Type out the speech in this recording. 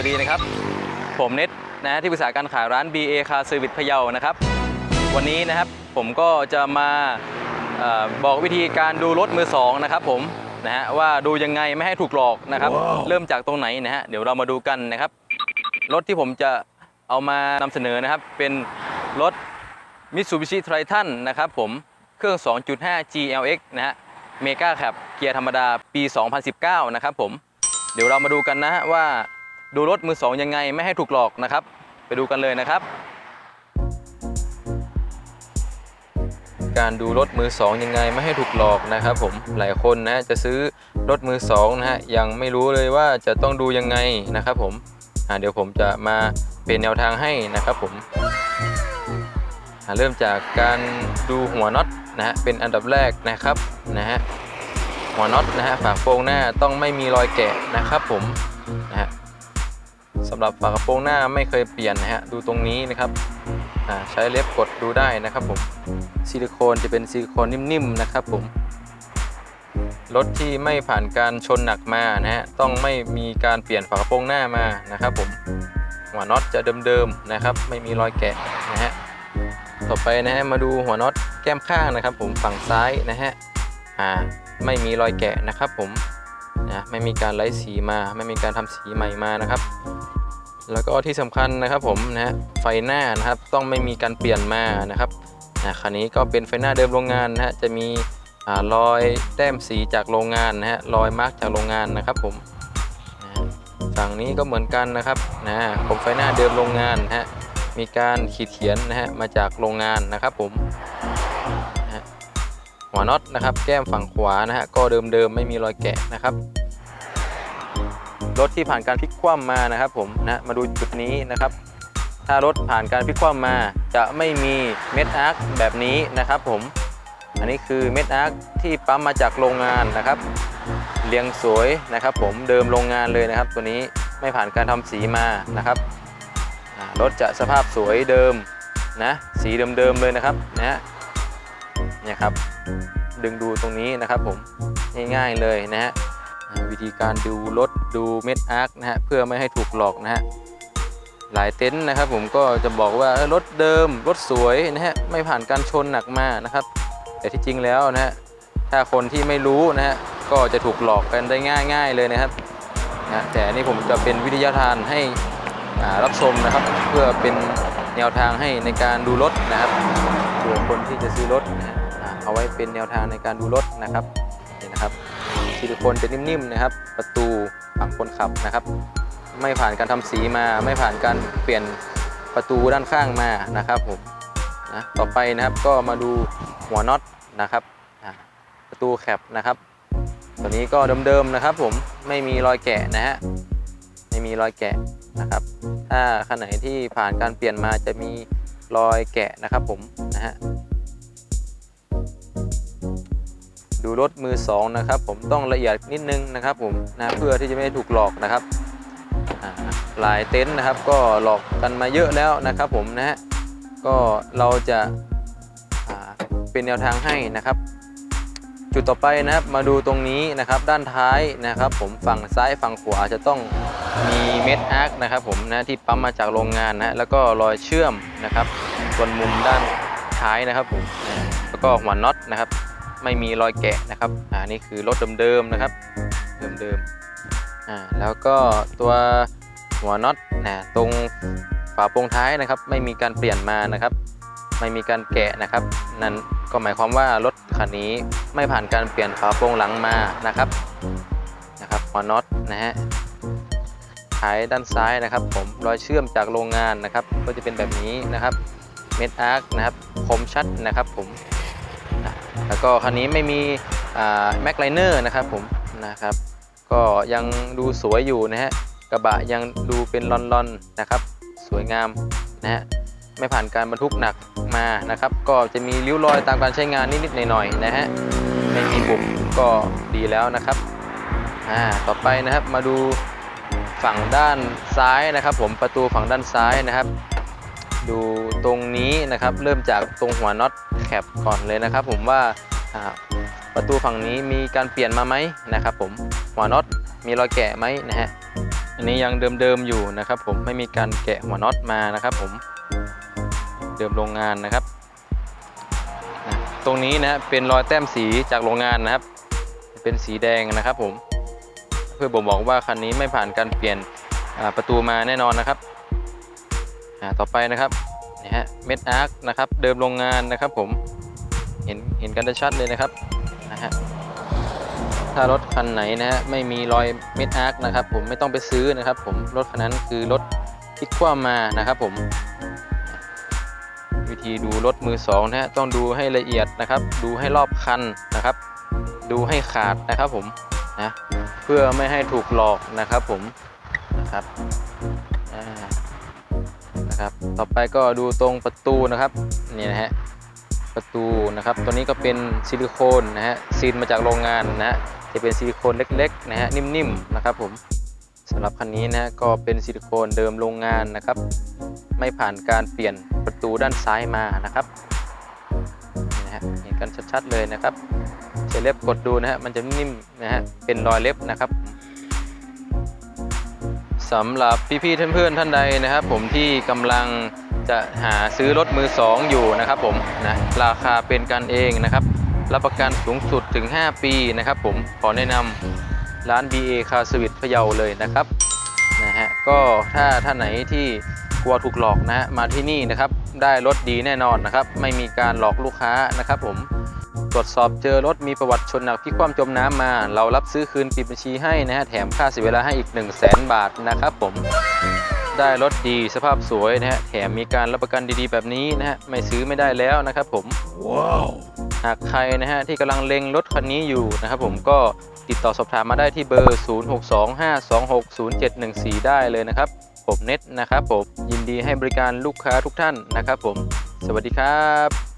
วัสดีนะครับ ผมเน็ตนะที่ปรึกษาการขายร้าน BA Car Service พะเยานะครับ วันนี้นะครับผมก็จะมาเออบอกวิธีการดูรถมือสองนะครับผมนะฮะว่าดูยังไงไม่ให้ถูกหลอกนะครับเริ่มจากตรงไหนนะฮะเดี๋ยวเรามาดูกันนะครับ รถที่ผมจะเอามานำเสนอนะครับ เป็นรถ Mitsubishi Triton นะครับผมเครื่อง 2.5 GLX นะฮะเมกาแคปเกียร์ธรรมดาปี 2019 นะครับผม เดี๋ยวเรามาดูกันนะฮะว่า ดูรถมือสองยังไงไม่ให้ถูกหลอกนะครับ ไปดูกันเลยนะครับ การดูรถมือสองยังไงไม่ให้ถูกหลอกนะครับ ผมหลายคนนะจะซื้อรถมือสองนะฮะยังไม่รู้เลยว่าจะต้องดูยังไงนะครับ ผมเดี๋ยวผมจะมาเป็นแนวทางให้นะครับ ผมเริ่มจากการดูหัวน็อตนะฮะเป็นอันดับแรกนะครับนะฮะหัวน็อตนะฮะฝาโปรงหน้าต้องไม่มีรอยแกะนะครับ ผม หรับฝากระโปรงหน้าไม่เคยเปลี่ยนนะฮะดูตรงนี้นะครับอ่าใช้เล็บกดดูได้นะครับผมซิลิโคนจะเป็นซิลิโคนนิ่มๆนะครับผมรถที่ไม่ผ่านการชนหนักมานะฮะต้องไม่มีการเปลี่ยนฝากระโปรงหน้ามานะครับผมหัวน็อตจะเดิมๆนะครับ ไม่มีรอยแกะนะฮะต่อไปนะฮะมาดูหัวน็อตแก้มข้างนะครับ ผมฝั่งซ้ายนะฮะอ่าไม่มีรอยแกะนะครับผมนะไม่มีการไล่สีมา ไม่มีการทำสีใหม่มานะครับ แล้วก็ที่สำคัญนะครับผมนะฮะไฟหน้านะครับต้องไม่มีการเปลี่ยนมานะครับนะคันนี้ก็เป็นไฟหน้าเดิมโรงงานนะฮะจะมีรอยแต้มสีจากโรงงานนะฮะรอยมาร์กจากโรงงานนะครับผมฝั่งนี้ก็เหมือนกันนะครับนะผมไฟหน้าเดิมโรงงานนะฮะมีการขีดเขียนนะฮะมาจากโรงงานนะครับผมหัวน็อตนะครับ แก้มฝั่งขวานะฮะก็เดิมๆไม่มีรอยแกะนะครับ รถที่ผ่านการพลิกคว่ำมานะครับผมนะมาดูจุดนี้นะครับ ถ้ารถผ่านการพลิกคว่ำมา จะไม่มีเม็ดอาร์คแบบนี้นะครับผมอันนี้คือเม็ดอาร์คที่ปั๊มมาจากโรงงานนะครับเรียงสวยนะครับ ผมเดิมโรงงานเลยนะครับ ตัวนี้ไม่ผ่านการทำสีมานะครับรถจะสภาพสวยเดิมนะสีเดิมๆเลยนะครับนะเนี่ยครับดึงดูตรงนี้นะครับผมง่ายๆเลยนะฮะวิธีการดูรถ ดูเม็ดอาร์คนะฮะเพื่อไม่ให้ถูกหลอกนะฮะหลายเต็นท์นะครับ ผมก็จะบอกว่ารถเดิมรถสวยนะฮะไม่ผ่านการชนหนักมานะครับ แต่ที่จริงแล้วนะฮะถ้าคนที่ไม่รู้นะฮะก็จะถูกหลอกกันได้ง่าย ๆเลยนะครับนะแต่นี่ผมจะเป็นวิทยาทานให้รับชมนะครับ เพื่อเป็นแนวทางให้ในการดูรถนะครับเผื่อคนที่จะซื้อรถนะเอาไว้เป็นแนวทางในการดูรถนะครับนี่นะครับ ซิลิโคนจะนิ่มๆนะครับ ประตูฝั่งคนขับนะครับ ไม่ผ่านการทำสีมาไม่ผ่านการเปลี่ยนประตูด้านข้างมานะครับผมนะต่อไปนะครับก็มาดูหัวน็อตนะครับอะประตูแคปนะครับ ตัวนี้ก็เดิมๆนะครับ ผมไม่มีรอยแกะนะฮะไม่มีรอยแกะนะครับถ้าคันไหนที่ผ่านการเปลี่ยนมาจะมีรอยแกะนะครับผมนะฮะ ดูรถมือสองนะครับผมต้องละเอียดนิดนึงนะครับผมนะเพื่อที่จะไม่ถูกหลอกนะครับหลายเต็นท์นะครับก็หลอกกันมาเยอะแล้วนะครับผมนะฮะก็เราจะเป็นแนวทางให้นะครับ จุดต่อไปนะครับมาดูตรงนี้นะครับด้านท้ายนะครับ ผมฝั่งซ้ายฝั่งขวาจะต้องมีเม็ดอาร์คนะครับผมนะที่ปั๊มมาจากโรงงานนะฮะแล้วก็รอยเชื่อมนะครับบนมุมด้านท้ายนะครับผมแล้วก็หัวน็อตนะครับ ไม่มีรอยแกะนะครับอ่านี่คือรถเดิมๆนะครับเดิมๆอ่าแล้วก็ตัวหัวน็อตนะตรงฝาโปรงท้ายนะครับ ไม่มีการเปลี่ยนมานะครับ ไม่มีการแกะนะครับ นั่นก็หมายความว่ารถคันนี้ไม่ผ่านการเปลี่ยนฝาโปรงหลังมานะครับนะครับหัวน็อตนะฮะท้ายด้านซ้ายนะครับ ผมรอยเชื่อมจากโรงงานนะครับ ก็จะเป็นแบบนี้นะครับเม็ดอาร์คนะครับคมชัดนะครับผม แล้วก็คันนี้ไม่มีแม็กไลเนอร์นะครับผมนะครับ ก็ยังดูสวยอยู่นะฮะกระบะยังดูเป็นลอนๆนะครับ สวยงามนะฮะไม่ผ่านการบรรทุกหนักมานะครับ ก็จะมีริ้วรอยตามการใช้งานนิดๆหน่อยๆนะฮะไม่มีบุบก็ดีแล้วนะครับอ่าต่อไปนะครับมาดูฝั่งด้านซ้ายนะครับ ผมประตูฝั่งด้านซ้ายนะครับ ดูตรงนี้นะครับ เริ่มจากตรงหัวน็อตแคปก่อนเลยนะครับ ผมว่าประตูฝั่งนี้มีการเปลี่ยนมาไหมนะครับ ผมหัวน็อตมีรอยแกะไหมนะฮะอันนี้ยังเดิมๆอยู่นะครับ ผมไม่มีการแกะหัวน็อตมานะครับ ผมเดิมโรงงานนะครับ ตรงนี้นะเป็นรอยแต้มสีจากโรงงานนะครับ เป็นสีแดงนะครับ ผมเพื่อบ่งบอกว่าคันนี้ไม่ผ่านการเปลี่ยนประตูมาแน่นอนนะครับ อ่าต่อไปนะครับนี่ฮะเม็ดอาร์คนะครับเดิมโรงงานนะครับผมเห็นเห็นกันได้ชัดเลยนะครับนะฮะถ้ารถคันไหนนะฮะไม่มีรอยเม็ดอาร์คนะครับผมไม่ต้องไปซื้อนะครับ ผมรถคันนั้นคือรถพลิกคว่ำมานะครับผมวิธีดูรถมือสองนะฮะต้องดูให้ละเอียดนะครับ ดูให้รอบคันนะครับ ดูให้ขาดนะครับผมนะเพื่อไม่ให้ถูกหลอกนะครับผม นะครับ ต่อไปก็ดูตรงประตูนะครับนี่นะฮะประตูนะครับ ตัวนี้ก็เป็นซิลิโคนนะฮะซีนมาจากโรงงานนะฮะจะเป็นซิลิโคนเล็กๆนะฮะนิ่มๆนะครับผมสำหรับคันนี้นะฮะก็เป็นซิลิโคนเดิมโรงงานนะครับ ไม่ผ่านการเปลี่ยนประตูด้านซ้ายมานะครับนี่นะฮะเห็นกันชัดๆเลยนะครับใช้เล็บกดดูนะฮะมันจะนิ่มนะฮะเป็นรอยเล็บนะครับ สำหรับพี่ๆเพื่อนๆท่านใดนะครับ ผมที่กำลังจะหาซื้อรถมือสองอยู่นะครับ ผมนะราคาเป็นกันเองนะครับ รับประกันสูงสุดถึง 5 ปีนะครับ ผมขอแนะนำร้าน BA Car Service พะเยาเลยนะครับนะฮะก็ถ้าท่านไหนที่กลัวถูกหลอกนะฮะมาที่นี่นะครับ ได้รถดีแน่นอนนะครับ ไม่มีการหลอกลูกค้านะครับ ผม ตรวจสอบเจอรถมีประวัติชนหนักพลิกคว่ำจมน้ำมา เรารับซื้อคืนปิดบัญชีให้นะฮะแถมค่าเสียเวลาให้อีก 1 0 0 0 0แบาทนะครับผม ได้รถดีสภาพสวยนะฮะแถมมีการรับประกันดีๆแบบนี้นะฮะไม่ซื้อไม่ได้แล้วนะครับผมหากใครนะฮะที่กำลังเล็งรถคันนี้อยู่นะครับผมก็ติดต่อสอบถามมาได้ที่เบอร์ 0625260714 ได้เลยนะครับ ผมเน็ตนะครับผมยินดีให้บริการลูกค้าทุกท่านนะครับผม สวัสดีครับ